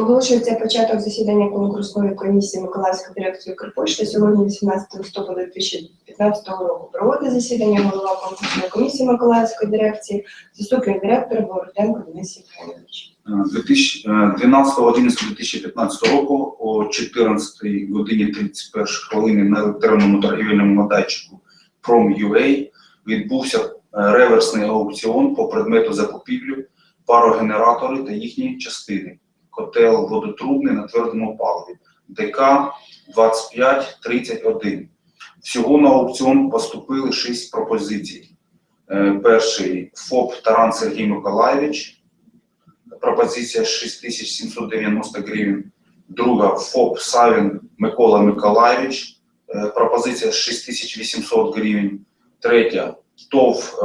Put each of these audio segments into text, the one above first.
Оголошується початок засідання конкурсної комісії Миколаївської дирекції Укрпошти. Сьогодні, 18 листопада 2015 року, проводить засідання голова конкурсної комісії Миколаївської дирекції, заступник директора Бороденко Денис Євгенович. 12.11.2015 року о 14 годині 31 хвилини на електронному торгівельному майданчику Prom.ua відбувся е, реверсний аукціон по предмету закупівлю парогенератори та їхні частини. Котел водотрубний на твердому паливі ДК 2531. Всього на аукціон поступили 6 пропозицій. Е, Перший ФОП Таран Сергій Миколаєвич, пропозиція 6790 гривень. Друга ФОП Савін Микола Миколаєвич, е, пропозиція 6800 гривень. Третя ТОВ е,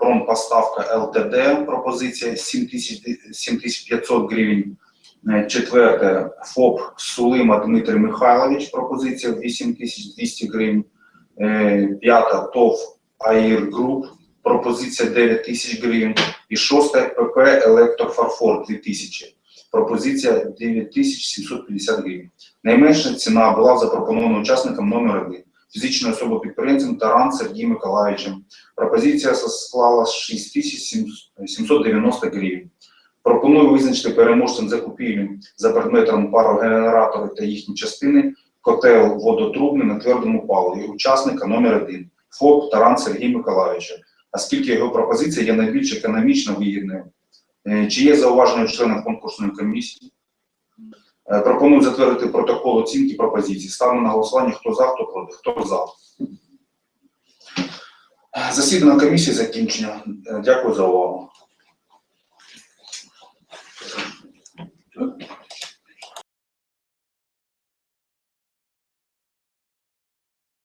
Промпоставка ЛТД, пропозиція 7500 гривень. Е, Четверте ФОП Сулима Дмитрий Михайлович, пропозиція 8200 гривень. Е, П'ята ТОВ АІР Груп, пропозиція 9 тисяч гривень. І шосте ПП Електрофарфор 2000. Пропозиція 9750 гривень. Найменша ціна була запропонована учасникам номер 1 фізичною особою підприємцем Таран Сергієм Миколаївичем. Пропозиція склала 6790 гривень. Пропоную визначити переможцем закупівлі за предметом парогенератори та їхні частини котел водотрубний на твердому паливі учасника номер 1 ФОП Таран Сергій Миколаївича оскільки його пропозиція є найбільш економічно вигідною. Е, Чи є зауваження членів конкурсної комісії? Е, Пропоную затвердити протокол оцінки пропозицій. Ставимо на голосування, хто за, хто проти, хто за. Засідання комісії закінчено. Е, Дякую за увагу.